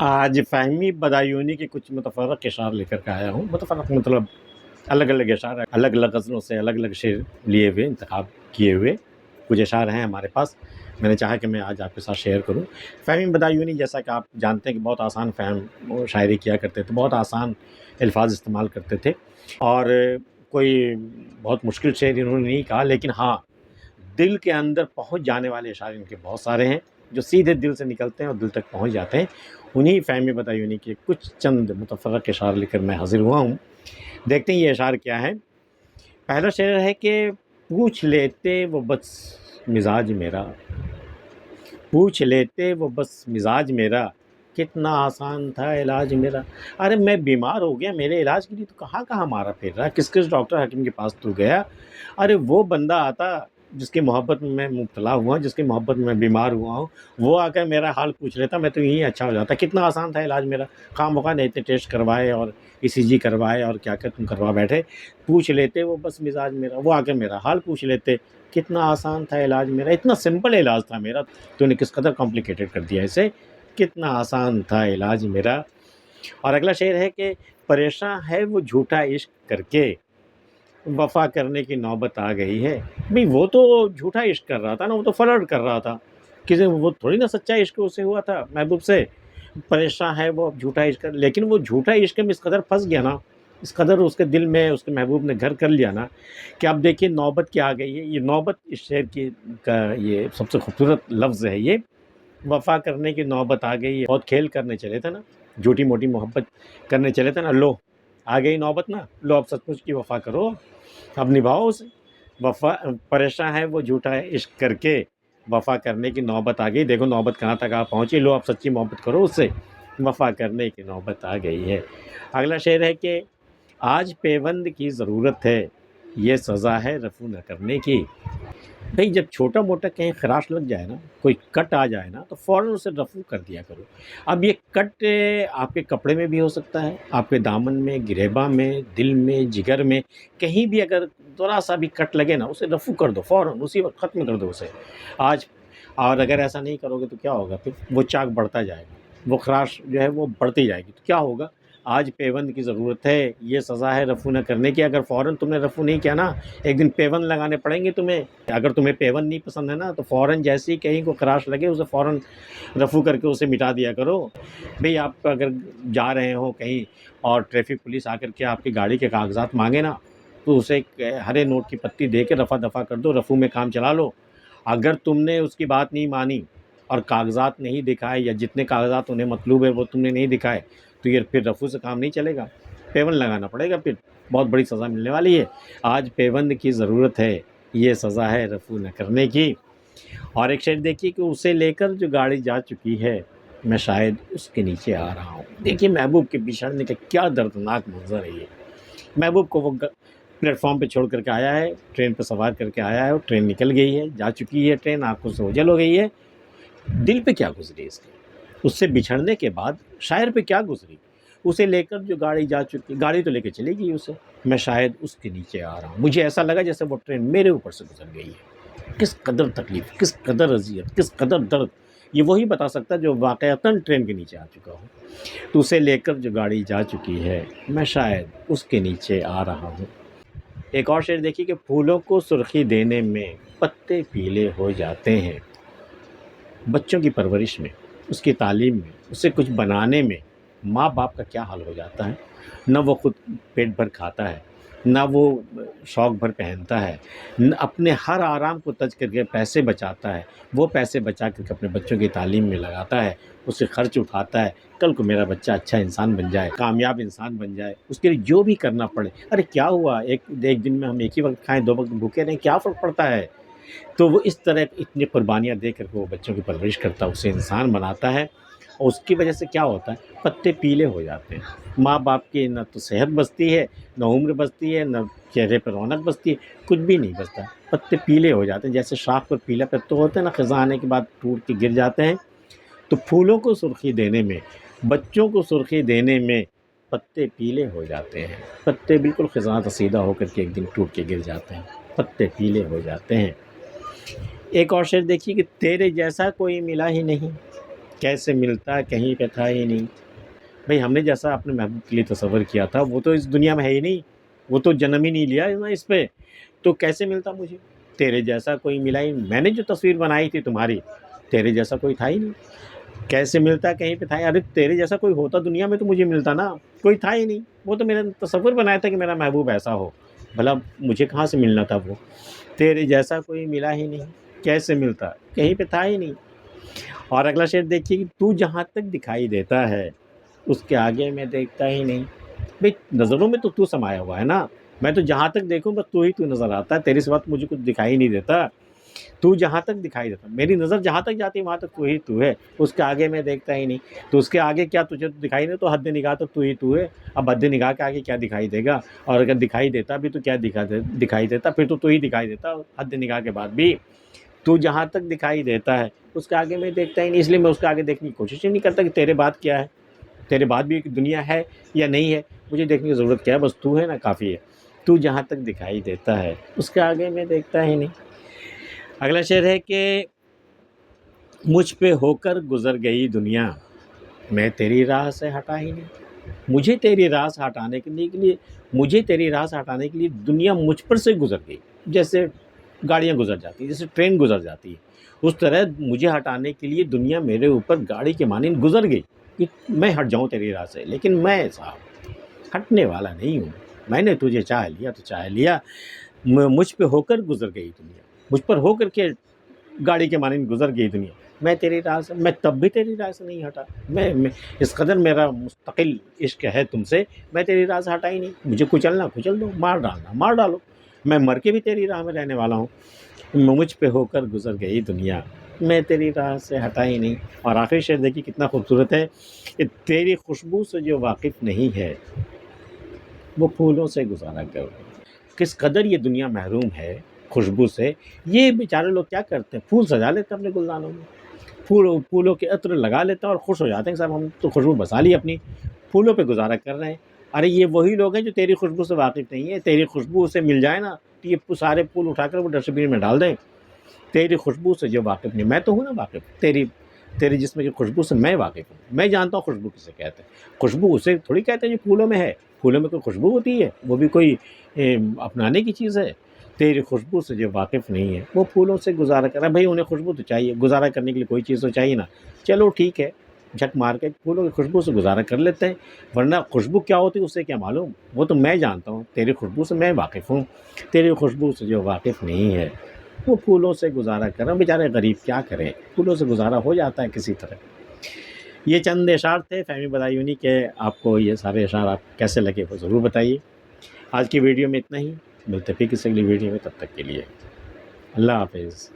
آج فہمی بدایونی کے کچھ متفرق اشعار لے کر کے آیا ہوں۔ متفرق مطلب الگ الگ اشعار الگ الگ غزلوں سے الگ الگ شعر لیے ہوئے، انتخاب کیے ہوئے کچھ اشعار ہیں ہمارے پاس۔ میں نے چاہا کہ میں آج آپ کے ساتھ شیئر کروں۔ فہمی بدایونی جیسا کہ آپ جانتے ہیں کہ بہت آسان فہم شاعری کیا کرتے تھے، بہت آسان الفاظ استعمال کرتے تھے اور کوئی بہت مشکل شعر انہوں نے نہیں کہا، لیکن ہاں دل کے اندر پہنچ جانے والے اشعار ان کے بہت سارے ہیں جو سیدھے دل سے نکلتے ہیں اور دل تک پہنچ جاتے ہیں۔ انہیں فہمی بدایونی کے کچھ چند متفرق اشعار لے کر میں حاضر ہوا ہوں۔ دیکھتے ہیں یہ اشعار کیا ہے پہلا شعر ہے کہ پوچھ لیتے وہ بس مزاج میرا۔ پوچھ لیتے وہ بس مزاج میرا۔ کتنا آسان تھا علاج میرا۔ ارے میں بیمار ہو گیا، میرے علاج کے لیے تو کہاں کہاں مارا پھر رہا کس کس ڈاکٹر حکیم کے پاس تو گیا؟ ارے وہ بندہ آتا جس کی محبت میں میں مبتلا ہوا، جس کی محبت میں بیمار ہوا ہوں، وہ آ کر میرا حال پوچھ لیتا، میں تو یہیں اچھا ہو جاتا۔ کتنا آسان تھا علاج میرا۔ خواہ مخواہ نے اتنے ٹیسٹ کروائے اور ای سی جی کروائے اور کیا کیا تم کروا بیٹھے۔ پوچھ لیتے، وہ بس مزاج میرا، وہ آ کے میرا حال پوچھ لیتے۔ کتنا آسان تھا علاج میرا، اتنا سمپل علاج تھا میرا۔ تو نے کس قدر کمپلیکیٹڈ کر دیا اسے۔ کتنا آسان تھا علاج میرا۔ اور اگلا شعر ہے کہ پریشاں ہے وہ جھوٹا عشق کر کے۔ وفا کرنے کی نوبت آ گئی ہے۔ بھئی وہ تو جھوٹا عشق کر رہا تھا نا، وہ تو فلرٹ کر رہا تھا۔ کسی وہ تھوڑی نا سچا عشق اسے ہوا تھا۔ محبوب سے پریشاں ہے وہ، جھوٹا عشق کر لیکن وہ جھوٹا عشق میں اس قدر پھنس گیا نا، اس قدر اس کے دل میں، اس کے محبوب نے گھر کر لیا نا، کہ اب دیکھیے نوبت کیا آ گئی ہے۔ یہ نوبت اس شعر کی کا یہ سب سے خوبصورت لفظ ہے۔ یہ وفا کرنے کی نوبت آ گئی ہے۔ بہت کھیل کرنے چلے تھے نا، جھوٹی موٹی محبت کرنے چلے تھے نا۔ لو آ گئی نوبت نا، لو اب سچ مچ کی وفا کرو، اب نبھاؤ اسے۔ وفا پریشاں ہے وہ جھوٹا ہے عشق کر کے وفا کرنے کی نوبت آ گئی دیکھو نوبت کہاں تک آپ پہنچی لو اب سچی محبت کرو، اس سے وفا کرنے کی نوبت آ گئی ہے۔ اگلا شعر ہے کہ آج پیوند کی ضرورت ہے، یہ سزا ہے رفو نہ کرنے کی۔ بھئی جب چھوٹا موٹا کہیں خراش لگ جائے نا، کوئی کٹ آ جائے نا، تو فوراً اسے رفو کر دیا کرو۔ اب یہ کٹ آپ کے کپڑے میں بھی ہو سکتا ہے، آپ کے دامن میں، گریباں میں، دل میں، جگر میں، کہیں بھی اگر ذرا سا بھی کٹ لگے نا، اسے رفو کر دو، فوراً اسی وقت ختم کر دو اسے۔ آج، اور اگر ایسا نہیں کرو گے تو کیا ہوگا؟ پھر وہ چاک بڑھتا جائے گا، وہ خراش جو ہے وہ بڑھتی جائے گی۔ تو کیا ہوگا؟ آج پیوند کی ضرورت ہے، یہ سزا ہے رفو نہ کرنے کی۔ اگر فوراً تم نے رفو نہیں کیا نا، ایک دن پیون لگانے پڑیں گے تمہیں۔ اگر تمہیں پیون نہیں پسند ہے نا، تو فوراً جیسے ہی کہیں کو خراش لگے، اسے فوراً رفو کر کے اسے مٹا دیا کرو۔ بھئی آپ اگر جا رہے ہو کہیں اور ٹریفک پولیس آ کر کے آپ کی گاڑی کے کاغذات مانگے نا، تو اسے ہرے نوٹ کی پتی دے کے رفع دفع کر دو رفو میں کام چلا لو۔ اگر تم نے اس کی بات نہیں مانی اور کاغذات نہیں دکھائے یا جتنے کاغذات انہیں مطلوب ہے وہ تم نے نہیں دکھائے تو یہ پھر رفو سے کام نہیں چلے گا۔ پیون لگانا پڑے گا پھر۔ بہت بڑی سزا ملنے والی ہے۔ آج پیوند کی ضرورت ہے۔ یہ سزا ہے رفو نہ کرنے کی۔ اور ایک شعر دیکھیے کہ اسے لے کر جو گاڑی جا چکی ہے، میں شاید اس کے نیچے آ رہا ہوں۔ دیکھیے محبوب کے بچھڑنے کا کیا دردناک منظر ہے یہ۔ محبوب کو وہ پلیٹ فارم پہ چھوڑ کر کے آیا ہے۔ ٹرین پہ سوار کر کے آیا ہے اور ٹرین نکل گئی ہے۔ جا چکی ہے ٹرین۔ آنکھوں سے اوجل ہو گئی ہے۔ دل پہ کیا گزری اس کے اس سے بچھڑنے کے بعد شاعر پہ کیا گزری؟ اسے لے کر جو گاڑی جا چکی، گاڑی تو لے کے چلے گئی اسے۔ میں شاید اس کے نیچے آ رہا ہوں۔ مجھے ایسا لگا جیسے وہ ٹرین میرے اوپر سے گزر گئی ہے۔ کس قدر تکلیف، کس قدر اذیت، کس قدر درد۔ یہ وہی بتا سکتا جو واقعتاً ٹرین کے نیچے آ چکا ہوں تو اسے لے کر جو گاڑی جا چکی ہے، میں شاید اس کے نیچے آ رہا ہوں۔ ایک اور شعر دیکھیے کہ پھولوں کو سرخی دینے میں پتے پیلے ہو جاتے ہیں۔ بچوں کی پرورش میں۔ اس کی تعلیم میں، اسے کچھ بنانے میں ماں باپ کا کیا حال ہو جاتا ہے؟ نہ وہ خود پیٹ بھر کھاتا ہے، نہ وہ شوق بھر پہنتا ہے، نہ اپنے ہر آرام کو تج کر کے پیسے بچاتا ہے، وہ پیسے بچا کر کے اپنے بچوں کی تعلیم میں لگاتا ہے، اسے خرچ اٹھاتا ہے، کل کو میرا بچہ اچھا انسان بن جائے، کامیاب انسان بن جائے، اس کے لیے جو بھی کرنا پڑے۔ ارے کیا ہوا؟ ایک ایک دن میں ہم ایک ہی وقت کھائیں، دو وقت بھوکے رہیں، کیا فرق پڑتا ہے؟ تو وہ اس طرح اتنی قربانیاں دے کر کے وہ بچوں کی پرورش کرتا ہے، اسے انسان بناتا ہے اور اس کی وجہ سے کیا ہوتا ہے؟ پتے پیلے ہو جاتے ہیں۔ ماں باپ کی نہ تو صحت بچتی ہے، نہ عمر بچتی ہے، نہ چہرے پر رونق بچتی ہے، کچھ بھی نہیں بچتا۔ پتے پیلے ہو جاتے ہیں، جیسے شاخ پر پیلا پتے ہوتے ہیں نا خزاں آنے کے بعد ٹوٹ کے گر جاتے ہیں۔ تو پھولوں کو سرخی دینے میں، بچوں کو سرخی دینے میں پتے پیلے ہو جاتے ہیں۔ پتے بالکل خزاں سیدھا ہو کر کے ایک دن ٹوٹ کے گر جاتے ہیں۔ پتے پیلے ہو جاتے ہیں۔ ایک اور شعر دیکھیے کہ تیرے جیسا کوئی ملا ہی نہیں۔ کیسے ملتا، کہیں پہ تھا ہی نہیں۔ بھائی، ہم نے جیسا اپنے محبوب کے لیے تصور کیا تھا، وہ تو اس دنیا میں ہے ہی نہیں۔ وہ تو جنم ہی نہیں لیا اس پہ۔ تو کیسے ملتا مجھے؟ تیرے جیسا کوئی ملا ہی میں نے جو تصویر بنائی تھی تمہاری، تیرے جیسا کوئی تھا ہی نہیں۔ کیسے ملتا، کہیں پہ تھا ارے، تیرے جیسا کوئی ہوتا دنیا میں تو مجھے ملتا نا۔ کوئی تھا ہی نہیں۔ وہ تو میں نے تصور بنایا تھا کہ میرا محبوب ایسا ہو۔ بھلا مجھے کہاں سے ملنا تھا وہ؟ تیرے جیسا کوئی ملا ہی نہیں۔ کیسے ملتا؟ کہیں پہ تھا ہی نہیں۔ اور اگلا شعر دیکھیے کہ تو جہاں تک دکھائی دیتا ہے، اس کے آگے میں دیکھتا ہی نہیں۔ بھائی نظروں میں تو تو سمایا ہوا ہے نا۔ میں تو جہاں تک دیکھوں، بس تو ہی تو نظر آتا ہے۔ تیری سوات مجھے کچھ دکھائی نہیں دیتا۔ تو جہاں تک دکھائی دیتا میری نظر جہاں تک جاتی ہے، وہاں تک تو ہی تو ہے۔ اس کے آگے میں دیکھتا ہی نہیں۔ تو اس کے آگے کیا تجھے دکھائی نہیں، تو حد نگاہ تک تو ہی تو ہے۔ اب حد نگاہ کے آگے کیا دکھائی دے گا؟ اور اگر دکھائی دیتا بھی تو کیا دکھا دے، دکھائی دیتا؟ پھر تو تو ہی دکھائی دیتا، حد نگاہ کے بعد بھی۔ تو جہاں تک دکھائی دیتا ہے، اس کے آگے میں دیکھتا ہی نہیں، اس لیے میں اس کے آگے دیکھنے کی کوشش ہی نہیں کرتا کہ تیرے بات کیا ہے۔ تیرے بعد بھی ایک دنیا ہے یا نہیں ہے، مجھے دیکھنے کی ضرورت کیا ہے؟ بس تو ہے نا، کافی ہے۔ تو جہاں تک دکھائی دیتا ہے، اس کے آگے میں دیکھتا ہی نہیں۔ اگلا شعر ہے کہ مجھ پہ ہو کر گزر گئی دنیا، میں تیری راہ سے ہٹا ہی نہیں۔ مجھے تیری راہ سے ہٹانے کے لیے کے لیے، مجھے تیری راہ سے ہٹانے کے لیے دنیا مجھ پر سے گزر گئی۔ جیسے گاڑیاں گزر جاتی جیسے ٹرین گزر جاتی ہے اس طرح مجھے ہٹانے کے لیے دنیا میرے اوپر گاڑی کے مانند گزر گئی کہ میں ہٹ جاؤں تیری راہ سے۔ لیکن میں صاحب ہٹنے والا نہیں ہوں۔ میں نے تجھے چاہ لیا تو چاہ لیا مجھ پہ ہو کر گزر گئی دنیا۔ مجھ پر ہو کر کے گاڑی کے مانند گزر گئی دنیا۔ میں تیری راہ سے میں تب بھی تیری راہ سے نہیں ہٹا۔ میں اس قدر میرا مستقل عشق ہے تم سے، میں تیری راہ سے ہٹا ہی نہیں۔ مجھے کچلنا کچل دو، مار ڈالنا، مار ڈالو۔ میں مر کے بھی تیری راہ میں رہنے والا ہوں۔ مجھ پہ ہو کر گزر گئی دنیا۔ میں تیری راہ سے ہٹا ہی نہیں۔ اور آخری شعر دیکھیے کتنا خوبصورت ہے کہ تیری خوشبو سے جو واقف نہیں ہے، وہ پھولوں سے گزارا کر۔ کس قدر یہ دنیا محروم ہے خوشبو سے، یہ بیچارے لوگ کیا کرتے ہیں؟ پھول سجا لیتے ہیں اپنے گلدانوں میں۔ پھول، پھولوں کے عطر لگا لیتے ہیں اور خوش ہو جاتے ہیں کہ صاحب ہم تو خوشبو بسا لی اپنی۔ پھولوں پہ گزارا کر رہے ہیں۔ ارے، یہ وہی لوگ ہیں جو تیری خوشبو سے واقف نہیں ہے تیری خوشبو سے مل جائے نا، تو یہ سارے پھول اٹھا کر وہ ڈسٹ بین میں ڈال دیں۔ تیری خوشبو سے جو واقف نہیں، میں تو ہوں نا واقف۔ تیری تیری جسم کی خوشبو سے میں واقف ہوں۔ میں جانتا ہوں خوشبو کسے کہتے ہیں۔ خوشبو اسے تھوڑی کہتے ہیں جو پھولوں میں ہے۔ پھولوں میں کوئی خوشبو ہوتی ہے؟ وہ بھی کوئی اپنانے کی چیز ہے؟ تیری خوشبو سے جو واقف نہیں ہے، وہ پھولوں سے گزارا کر رہا ہے۔ بھائی، انہیں خوشبو تو چاہیے، گزارا کرنے کے لیے کوئی چیز تو چاہیے نا۔ چلو ٹھیک ہے، جھک مار کے پھولوں کی خوشبو سے گزارا کر لیتے ہیں۔ ورنہ خوشبو کیا ہوتی ہے، اسے کیا معلوم؟ وہ تو میں جانتا ہوں، تیری خوشبو سے میں واقف ہوں۔ تیری خوشبو سے جو واقف نہیں ہے، وہ پھولوں سے گزارا کر رہا ہوں بیچارے غریب کیا کریں؟ پھولوں سے گزارا ہو جاتا ہے کسی طرح۔ یہ چند اشعار تھے، فہمی بدایونی کہ آپ کو یہ سارے اشعار آپ کیسے لگے وہ ضرور بتائیے۔ آج کی ویڈیو میں اتنا ہی۔ ملتے پھر کسی اگلی ویڈیو میں تب تک کے لیے اللہ حافظ